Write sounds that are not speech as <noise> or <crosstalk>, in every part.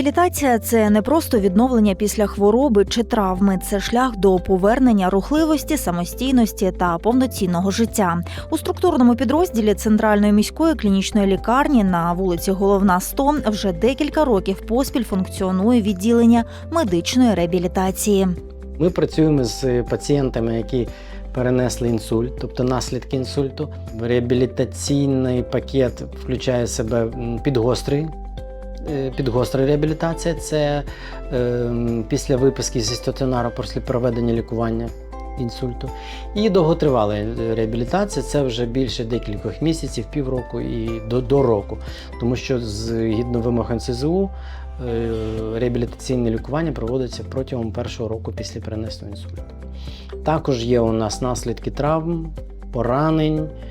Реабілітація це не просто відновлення після хвороби чи травми, це шлях до повернення рухливості, самостійності та повноцінного життя. У структурному підрозділі центральної міської клінічної лікарні на вулиці Головна 100 вже декілька років поспіль функціонує відділення медичної реабілітації. Ми працюємо з пацієнтами, які перенесли інсульт, тобто наслідки інсульту. Реабілітаційний пакет включає в себе підгострий. Е, Підгостра реабілітація це е, після виписки зі стаціонару після проведення лікування інсульту. І довготривала реабілітація це вже більше декількох місяців, півроку і до, до року. Тому що згідно вимог НСЗУ е, реабілітаційне лікування проводиться протягом першого року після перенесеного інсульту. Також є у нас наслідки травм, поранень, е,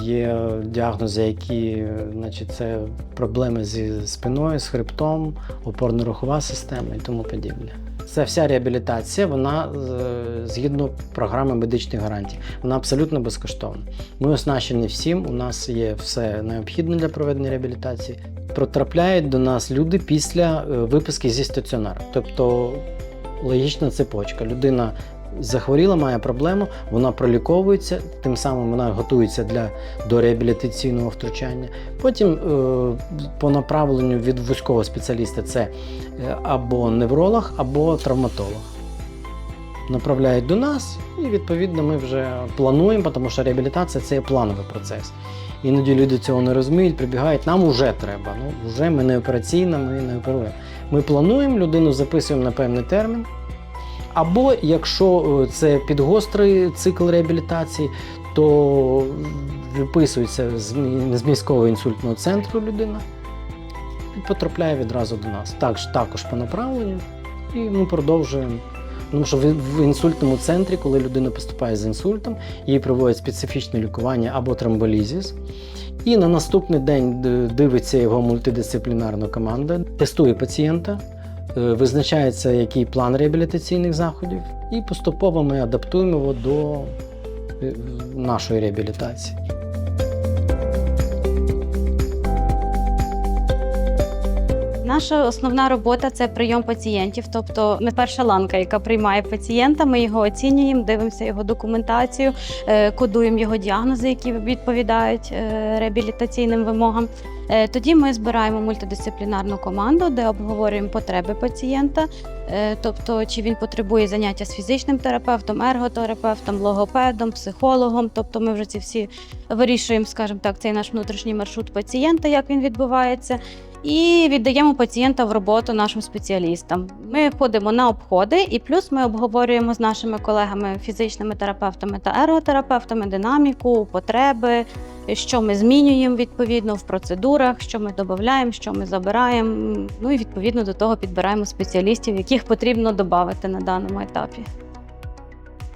є діагнози, які е, значить, це проблеми зі спиною, з хребтом, опорно-рухова система і тому подібне. Це вся реабілітація, вона е, згідно програми медичних гарантій. Вона абсолютно безкоштовна. Ми оснащені всім, у нас є все необхідне для проведення реабілітації. Потрапляють до нас люди після е, виписки зі стаціонару. Тобто логічна цепочка. Людина захворіла, має проблему, вона проліковується, тим самим вона готується для до реабілітаційного втручання. Потім е, по направленню від вузького спеціаліста це е, або невролог, або травматолог. Направляють до нас, і відповідно ми вже плануємо, тому що реабілітація це є плановий процес. Іноді люди цього не розуміють, прибігають, нам вже треба. Ну, вже ми не операційна, ми не оперуємо. Ми плануємо, людину записуємо на певний термін. Або якщо е, це підгострий цикл реабілітації, то виписується з міського інсультного центру людина і потрапляє відразу до нас. Також, також по направленню, і ми продовжуємо. Тому що в інсультному центрі, коли людина поступає з інсультом, їй проводять специфічне лікування або тромболізіс. І на наступний день дивиться його мультидисциплінарна команда, тестує пацієнта, е, визначається, який план реабілітаційних заходів, і поступово ми адаптуємо його до е, нашої реабілітації. Наша основна робота це прийом пацієнтів. Тобто, ми перша ланка, яка приймає пацієнта. Ми його оцінюємо, дивимося його документацію, е, кодуємо його діагнози, які відповідають е, реабілітаційним вимогам. Е, Тоді ми збираємо мультидисциплінарну команду, де обговорюємо потреби пацієнта, тобто чи він потребує заняття з фізичним терапевтом, ерготерапевтом, логопедом, психологом. Тобто ми вже ці всі вирішуємо, скажімо так, цей наш внутрішній маршрут пацієнта, як він відбувається. І віддаємо пацієнта в роботу нашим спеціалістам. Ми ходимо на обходи, і плюс ми обговорюємо з нашими колегами, фізичними терапевтами та ерготерапевтами динаміку, потреби, що ми змінюємо відповідно в процедурах, що ми додаємо, що ми забираємо. Ну і відповідно до того підбираємо спеціалістів, яких потрібно додати на даному етапі.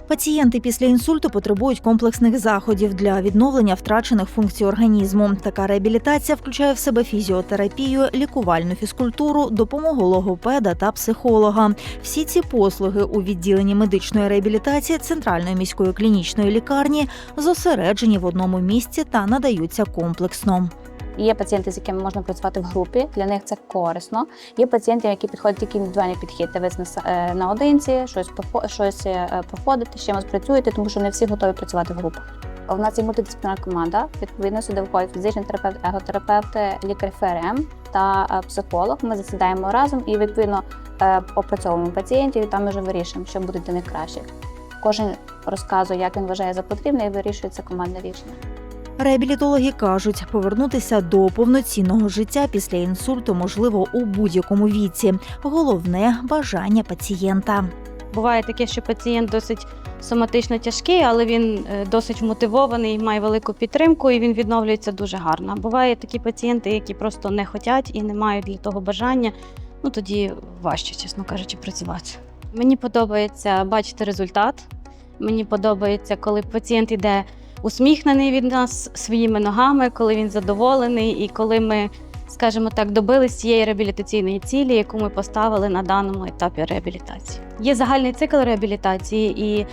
Пацієнти після інсульту потребують комплексних заходів для відновлення втрачених функцій організму. Така реабілітація включає в себе фізіотерапію, лікувальну фізкультуру, допомогу логопеда та психолога. Всі ці послуги у відділенні медичної реабілітації центральної міської клінічної лікарні зосереджені в одному місці та надаються комплексно. Є пацієнти, з якими можна працювати в групі, для них це корисно. Є пацієнти, які підходять тільки індивідуальний підхід, на- е, наодинці, щось щось е, проходите, з чимось працюєте, тому що не всі готові працювати в групах. У нас є мультидисциплінарна команда. Відповідно, сюди входять фізичний терапевт, ерготерапевт, лікар ФРМ та е, психолог. Ми засідаємо разом і відповідно е, опрацьовуємо пацієнтів, і там вже вирішуємо, що буде для них краще. Кожен розказує, як він вважає за потрібне, і вирішується командне рішення. Реабілітологи кажуть, повернутися до повноцінного життя після інсульту можливо у будь-якому віці. Головне бажання пацієнта. Буває таке, що пацієнт досить соматично тяжкий, але він е, досить мотивований, має велику підтримку і він відновлюється дуже гарно. Буває такі пацієнти, які просто не хочуть і не мають для того бажання. Ну тоді важче, чесно кажучи, працювати. Мені подобається бачити результат. Мені подобається, коли пацієнт іде усміхнений від нас своїми ногами, коли він задоволений, і коли ми, скажімо так, добились цієї реабілітаційної цілі, яку ми поставили на даному етапі реабілітації. Є загальний цикл реабілітації, і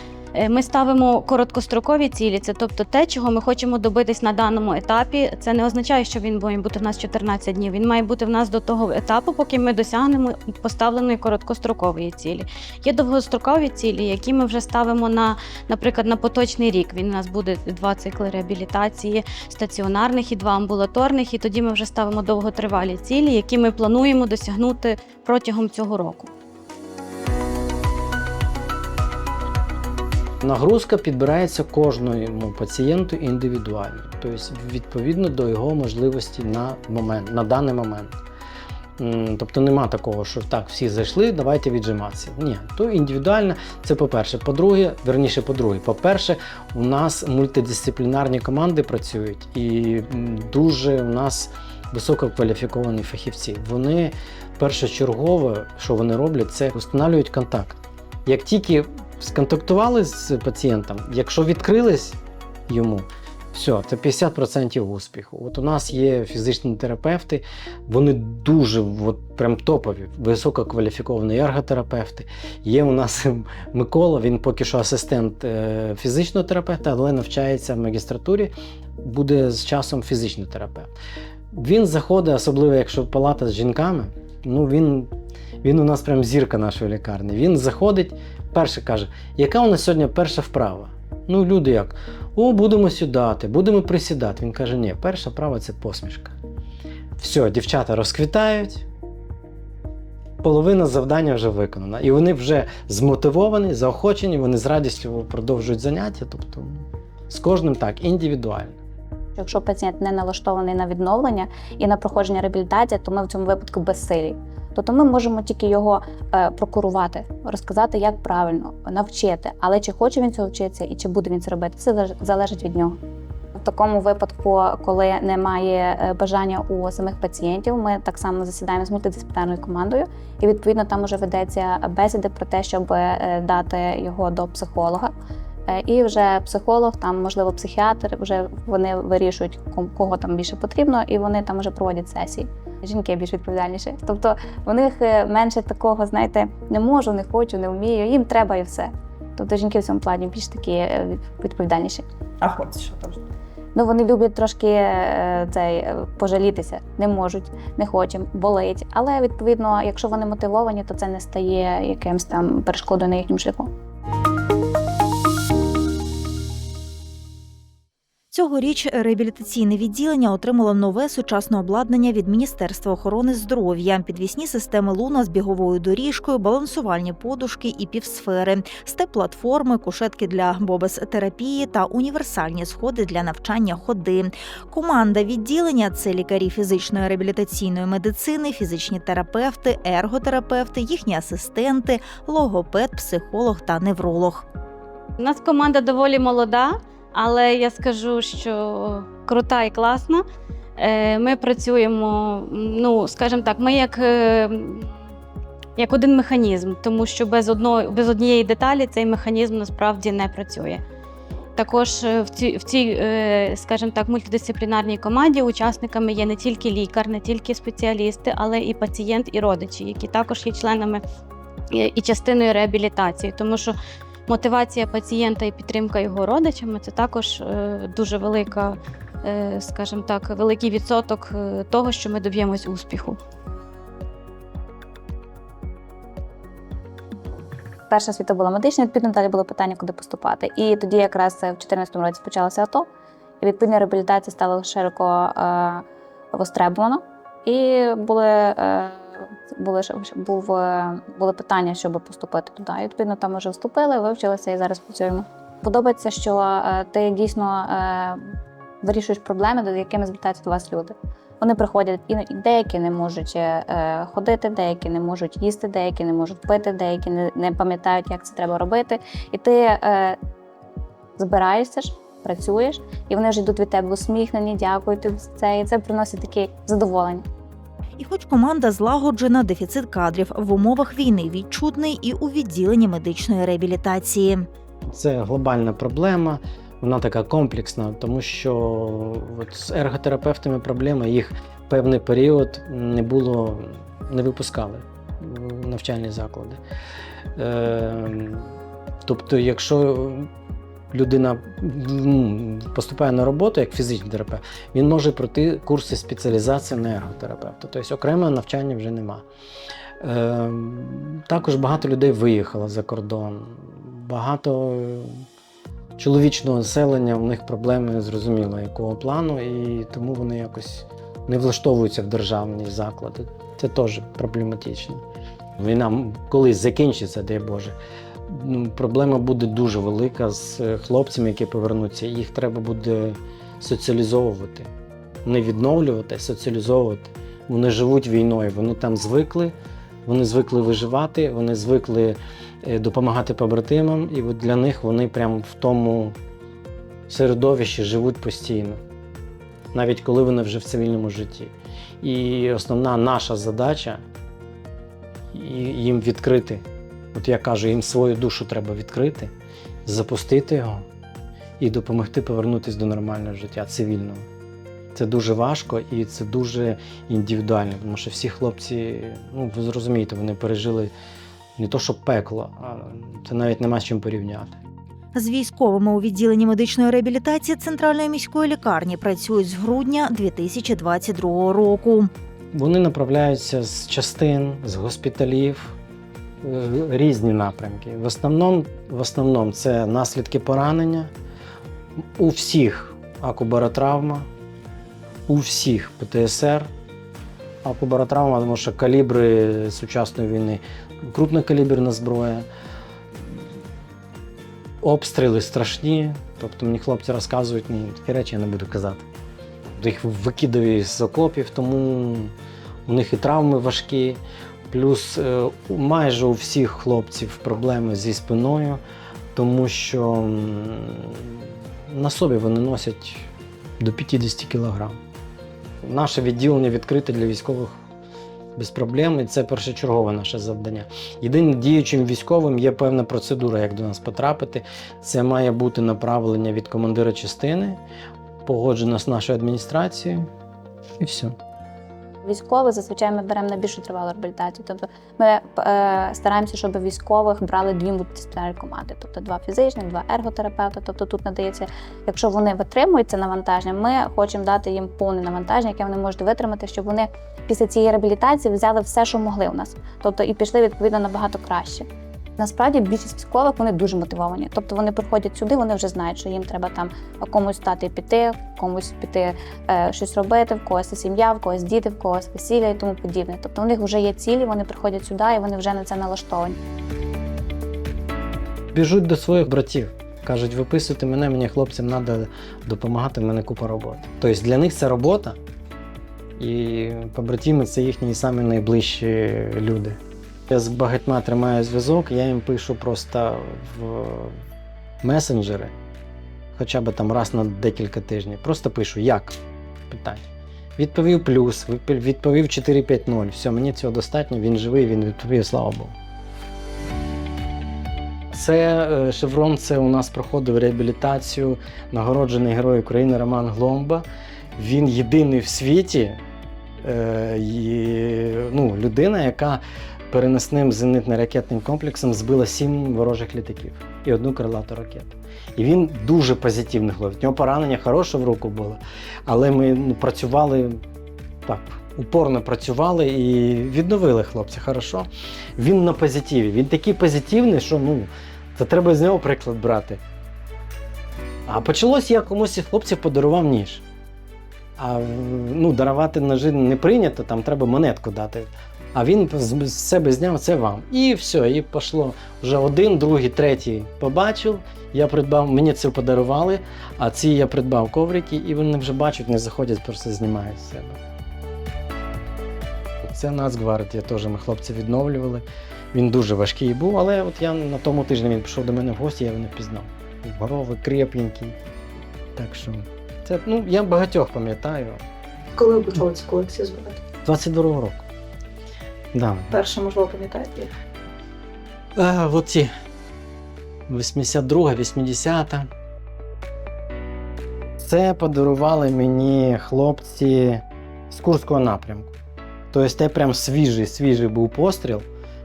Ми ставимо короткострокові цілі, це тобто те, чого ми хочемо добитись на даному етапі. Це не означає, що він має бути в нас 14 днів. Він має бути в нас до того етапу, поки ми досягнемо поставленої короткострокової цілі. Є довгострокові цілі, які ми вже ставимо на, наприклад, на поточний рік. Він у нас буде два цикли реабілітації стаціонарних і два амбулаторних. І тоді ми вже ставимо довготривалі цілі, які ми плануємо досягнути протягом цього року. Нагрузка підбирається кожному пацієнту індивідуально, тобто відповідно до його можливості на момент, на даний момент. Тобто нема такого, що так, всі зайшли, давайте віджиматися. Ні, то індивідуально, це по-перше. По-друге, верніше, по-друге, по-перше, у нас мультидисциплінарні команди працюють і дуже у нас висококваліфіковані фахівці. Вони першочергово, що вони роблять, це встановлюють контакт. Як тільки сконтактували з пацієнтом, якщо відкрились йому, все, це 50% успіху. От у нас є фізичні терапевти, вони дуже от, прям топові, висококваліфіковані ерготерапевти. Є у нас <laughs> Микола, він поки що асистент е, фізичного терапевта, але навчається в магістратурі, буде з часом фізичний терапевт. Він заходить, особливо якщо палата з жінками, ну він, він у нас прям зірка нашої лікарні. Він заходить, перше каже, яка у нас сьогодні перша вправа? Ну, люди як? О, будемо сідати, будемо присідати. Він каже, ні, перша вправа це посмішка. Все, дівчата розквітають. Половина завдання вже виконана. І вони вже змотивовані, заохочені, вони з радістю продовжують заняття. Тобто з кожним так, індивідуально. Якщо пацієнт не налаштований на відновлення і на проходження реабілітації, то ми в цьому випадку безсилі. Тобто ми можемо тільки його е, прокурувати, розказати, як правильно, навчити. Але чи хоче він цього вчитися і чи буде він це робити, це залежить від нього. В такому випадку, коли немає е, бажання у самих пацієнтів, ми так само засідаємо з мультидисциплінарною командою, і відповідно там вже ведеться бесіди про те, щоб е, дати його до психолога. Е, І вже психолог, там можливо психіатр, вже вони вирішують, кого там більше потрібно, і вони там вже проводять сесії. Жінки більш відповідальніші. Тобто в них е, менше такого, знаєте, не можу, не хочу, не вмію, їм треба і все. Тобто жінки в цьому плані більш такі е, відповідальніші. А хлопці що там? Ну вони люблять трошки цей пожалітися, не можуть, не хочемо, болить. Але відповідно, якщо вони мотивовані, то це не стає якимось там перешкодою на їхньому шляху. Цьогоріч реабілітаційне відділення отримало нове сучасне обладнання від Міністерства охорони здоров'я, підвісні системи луна з біговою доріжкою, балансувальні подушки і півсфери, степ-платформи, кушетки для бобес-терапії та універсальні сходи для навчання ходи. Команда відділення це лікарі фізичної реабілітаційної медицини, фізичні терапевти, ерготерапевти, їхні асистенти, логопед, психолог та невролог. У нас команда доволі молода, але я скажу, що крута і класна. Е, Ми працюємо, ну, скажімо так, ми як, е, як один механізм, тому що без, одної, без однієї деталі цей механізм насправді не працює. Також е, в цій, в цій скажімо так, мультидисциплінарній команді учасниками є не тільки лікар, не тільки спеціалісти, але і пацієнт, і родичі, які також є членами і частиною реабілітації, тому що мотивація пацієнта і підтримка його родичами це також е, дуже велика, е, скажімо так, великий відсоток е, того, що ми доб'ємось успіху. Перша світа була медична, відповідно далі було питання, куди поступати. І тоді якраз в 2014 році почалося АТО, і відповідно реабілітація стала широко е, востребована. І були, е, були, ж- був, е, були питання, щоб поступити туди. І відповідно там вже вступили, вивчилися і зараз працюємо. Подобається, що е, ти дійсно е, вирішуєш проблеми, з якими звертаються до вас люди. Вони приходять і деякі не можуть ходити, деякі не можуть їсти, деякі не можуть пити, деякі не, пам'ятають, як це треба робити. І ти збираєшся ж, працюєш, і вони вже йдуть від тебе усміхнені, дякують тобі за це. І це приносить таке задоволення. І хоч команда злагоджена, дефіцит кадрів в умовах війни відчутний і у відділенні медичної реабілітації. Це глобальна проблема, вона така комплексна, тому що от з ерготерапевтами проблема їх певний період не було, не випускали в навчальні заклади. Е, Тобто, якщо людина ну, поступає на роботу як фізичний терапевт, він може пройти курси спеціалізації на. Тобто окремого навчання вже нема. Е, також багато людей виїхало за кордон. Багато чоловічного населення, у них проблеми зрозуміло якого плану, і тому вони якось не влаштовуються в державні заклади. Це теж проблематично. Війна колись закінчиться, дай Боже. Ну, Проблема буде дуже велика з е, хлопцями, які повернуться. Їх треба буде соціалізовувати. Не відновлювати, а соціалізовувати. Вони живуть війною, вони там звикли, вони звикли виживати, вони звикли е, допомагати побратимам, і от для них вони прямо в тому середовищі живуть постійно, навіть коли вони вже в цивільному житті. І основна наша задача їм відкрити. От я кажу, їм свою душу треба відкрити, запустити його і допомогти повернутися до нормального життя цивільного. Це дуже важко і це дуже індивідуально, тому що всі хлопці, ну ви зрозумієте, вони пережили не то, що пекло, а це навіть нема з чим порівняти. З військовими у відділенні медичної реабілітації центральної міської лікарні працюють з грудня 2022 року. Вони направляються з частин, з госпіталів, різні напрямки. В основному, в основному це наслідки поранення. У всіх акубаротравма, у всіх ПТСР. Акубаротравма, тому що калібри сучасної війни, крупнокаліберна зброя, обстріли страшні. Тобто мені хлопці розказують, ну, такі речі я не буду казати. Їх викидають з окопів, тому у них і травми важкі. Плюс е, майже у всіх хлопців проблеми зі спиною, тому що на собі вони носять до 50 кг. Наше відділення відкрите для військових без проблем, і це першочергове наше завдання. Єдиним діючим військовим є певна процедура, як до нас потрапити. Це має бути направлення від командира частини, погоджено з нашою адміністрацією, і все. Військових зазвичай ми беремо на більшу тривалу реабілітацію. Тобто ми е, стараємося, щоб військових брали дві мультидисциплінарні команди, тобто два фізичних, два ерготерапевта. Тобто тут надається, якщо вони витримують це навантаження, ми хочемо дати їм повне навантаження, яке вони можуть витримати, щоб вони після цієї реабілітації взяли все, що могли у нас. Тобто і пішли відповідно набагато краще. Насправді більшість військових вони дуже мотивовані. Тобто вони приходять сюди, вони вже знають, що їм треба там комусь стати і піти, комусь піти е, щось робити, в когось сім'я, в когось діти, в когось весілля і тому подібне. Тобто у них вже є цілі, вони приходять сюди і вони вже на це налаштовані. Біжуть до своїх братів. Кажуть, виписуйте мене, мені хлопцям треба допомагати, в мене купа роботи. Тобто для них це робота, і побратими це їхні самі найближчі люди. Я з багатьма тримаю зв'язок, я їм пишу просто в месенджери, хоча б там раз на декілька тижнів. Просто пишу, як питання. Відповів плюс, відповів 4-5-0. Все, мені цього достатньо, він живий, він відповів, слава Богу. Це е, шеврон. Це у нас проходив реабілітацію нагороджений герой України Роман Гломба. Він єдиний в світі е, ну, людина, яка переносним зенитно-ракетним комплексом збила сім ворожих літаків і одну крилату ракету. І він дуже позитивний хлопець. У нього поранення хороше в руку було, але ми ну, працювали так. Упорно працювали і відновили хлопця. Хорошо. Він на позитиві. Він такий позитивний, що ну, це треба з нього приклад брати. А почалось, я комусь із хлопців подарував ніж. А ну, дарувати ножи не прийнято, там треба монетку дати. А він з себе зняв це вам. І все, і пішло. Вже один, другий, третій побачив. Я придбав, мені це подарували, а ці я придбав коврики, і вони вже бачать, не заходять, просто знімають з себе. Це Нацгвардія, теж ми хлопці відновлювали. Він дуже важкий був, але от я на тому тижні він пішов до мене в гості, я його не впізнав. Здоровий, крепенький. Так що це, ну, я багатьох пам'ятаю. Коли ви почали цю колекцію збирати? 22 року. Да. Перше, можливо, пам'ятаєте? А, оці 82, 80. Це подарували мені хлопці з Курського напрямку. Тобто це прям свіжий, свіжий був постріл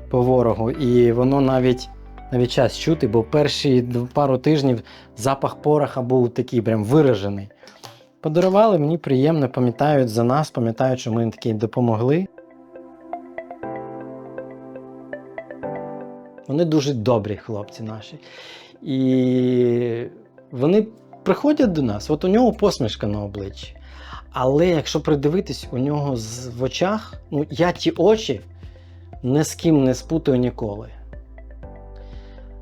по ворогу, і воно навіть навіть час чути, бо перші пару тижнів запах пороха був такий прям виражений. Подарували, мені приємно, пам'ятають за нас, пам'ятають, що ми їм такі допомогли. Вони дуже добрі хлопці наші. І вони приходять до нас, от у нього посмішка на обличчі. Але якщо придивитись, у нього в очах, ну я ті очі ні з ким не спутаю ніколи.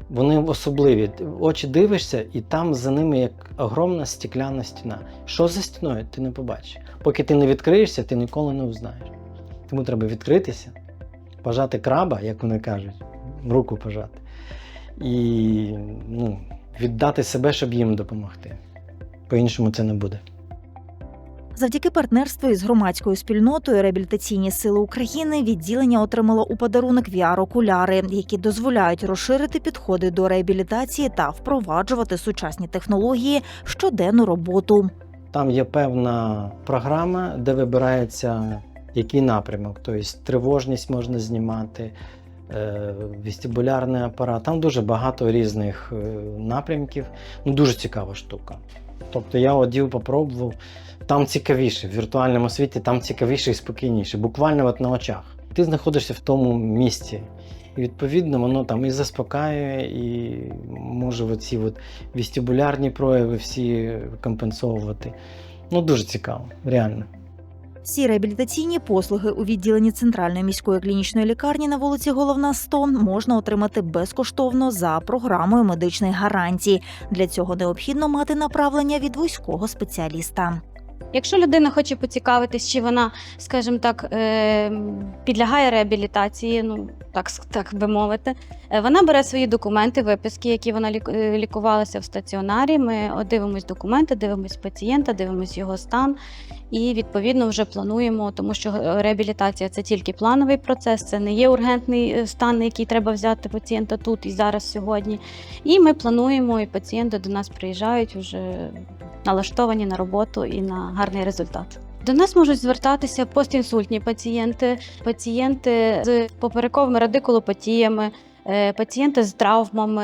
Вони особливі. Очі дивишся, і там за ними як огромна стекляна стіна. Що за стіною, ти не побачиш. Поки ти не відкриєшся, ти ніколи не узнаєш. Тому треба відкритися, пожати краба, як вони кажуть, руку пожати. І ну, віддати себе, щоб їм допомогти. По-іншому це не буде. Завдяки партнерству із громадською спільнотою реабілітаційні сили України відділення отримало у подарунок VR-окуляри, які дозволяють розширити підходи до реабілітації та впроваджувати сучасні технології в щоденну роботу. Там є певна програма, де вибирається який напрямок. Тобто тривожність можна знімати, вестибулярний апарат. Там дуже багато різних е, напрямків. Ну, дуже цікава штука. Тобто я одів, попробував. Там цікавіше, в віртуальному світі там цікавіше і спокійніше, буквально от на очах. Ти знаходишся в тому місці. І відповідно воно там і заспокаює, і може оці от вестибулярні прояви всі компенсовувати. Ну, дуже цікаво, реально. Всі реабілітаційні послуги у відділенні центральної міської клінічної лікарні на вулиці Головна 100 можна отримати безкоштовно за програмою медичних гарантій. Для цього необхідно мати направлення від вузького спеціаліста. Якщо людина хоче поцікавитись, чи вона, скажімо так, е, підлягає реабілітації, ну так, так би мовити, е, вона бере свої документи, виписки, які вона е, лікувалася в стаціонарі. Ми дивимось документи, дивимось пацієнта, дивимось його стан. І відповідно вже плануємо, тому що е, реабілітація це тільки плановий процес, це не є ургентний е, стан, який треба взяти пацієнта тут і зараз сьогодні. І ми плануємо, і пацієнти до нас приїжджають вже налаштовані на роботу і на гарний результат. До нас можуть звертатися постінсультні пацієнти, пацієнти з поперековими радикулопатіями, пацієнти з травмами,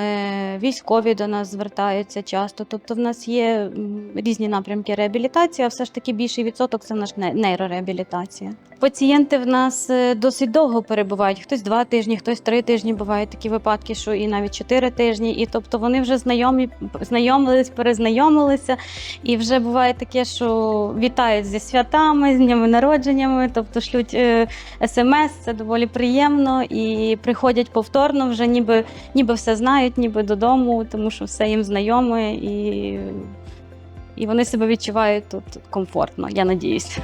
військові до нас звертаються часто. Тобто, в нас є різні напрямки реабілітації, а все ж таки більший відсоток це наш не- нейрореабілітація. Пацієнти в нас е, досить довго перебувають. Хтось два тижні, хтось три тижні. Бувають такі випадки, що і навіть чотири тижні. І тобто вони вже знайомі, знайомились, перезнайомилися. І вже буває таке, що вітають зі святами, з днями народженнями, тобто шлють е, смс, це доволі приємно, і приходять повторно, вже ніби, ніби все знають, ніби додому, тому що все їм знайоме, і, і вони себе відчувають тут комфортно, я надіюсь.